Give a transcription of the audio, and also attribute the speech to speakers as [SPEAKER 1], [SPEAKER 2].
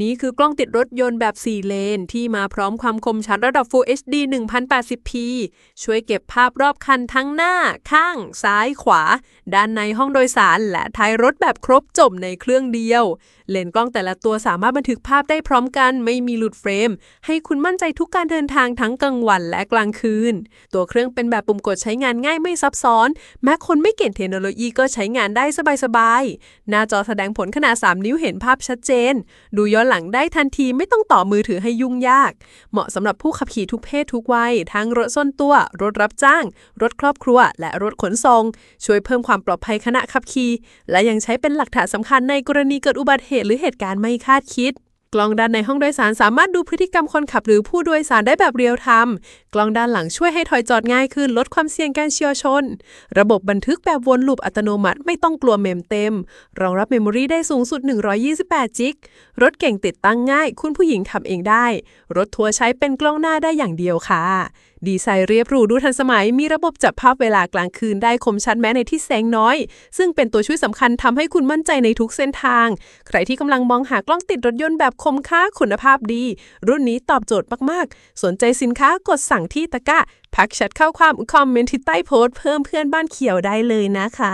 [SPEAKER 1] นี่คือกล้องติดรถยนต์แบบ 4 เลน ที่มาพร้อมความคมชัดระดับ Full HD 1080p ช่วยเก็บภาพรอบคันทั้งหน้า ข้าง ซ้ายขวา ด้านในห้องโดยสาร และท้ายรถแบบครบจบในเครื่องเดียว เลนกล้องแต่ละตัวสามารถบันทึกภาพได้พร้อมกัน ไม่มีหลุดเฟรม ให้คุณมั่นใจทุกการเดินทางทั้งกลางวันและกลางคืน ตัวเครื่องเป็นแบบปุ่มกดใช้งานง่ายไม่ซับซ้อน แม้คนไม่เก่งเทคโนโลยีก็ใช้งานได้สบายๆหน้าจอแสดงผลขนาด 3 นิ้วเห็นภาพชัดเจน ดูย้อนหลังได้ทันทีไม่ต้องต่อมือถือให้ยุ่งยาก เหมาะสำหรับผู้ขับขี่ทุกเพศทุกวัย ทั้งรถส้นตัว รถรับจ้าง รถครอบครัว และรถขนส่งช่วยเพิ่มความปลอดภัยขณะขับขี่และยังใช้เป็นหลักฐานสำคัญในกรณีเกิดอุบัติเหตุหรือเหตุการณ์ไม่คาดคิด กล้องด้านในห้องโดยสารสามารถดูพฤติกรรมคนขับหรือผู้โดยสารได้แบบเรียลไทม์ กล้องด้านหลังช่วยให้ถอยจอดง่ายขึ้น ลดความเสี่ยงการเฉียวชน ระบบบันทึกแบบวนลูปอัตโนมัติไม่ต้องกลัวเมมเต็ม รองรับเมมโมรีได้สูงสุด 128 จิก รถเก่งติดตั้งง่าย คุณผู้หญิงทำเองได้ รถทัวร์ใช้เป็นกล้องหน้าได้อย่างเดียวค่ะ ดีไซน์เรียบหรูดูทันสมัย มีระบบจับภาพเวลากลางคืนได้คมชัดแม้ในที่แสงน้อย ซึ่งเป็นตัวช่วยสำคัญทำให้คุณมั่นใจในทุกเส้นทาง ใครที่กำลังมองหากล้องติดรถยนต์แบบคมค่าคุณภาพดี รุ่นนี้ตอบโจทย์มากๆ สนใจสินค้ากดสั่งที่ตะกร้าพักแชทเข้าความคอมเมนต์ที่ใต้โพสต์เพิ่มเพื่อนบ้านเขียวได้เลยนะคะ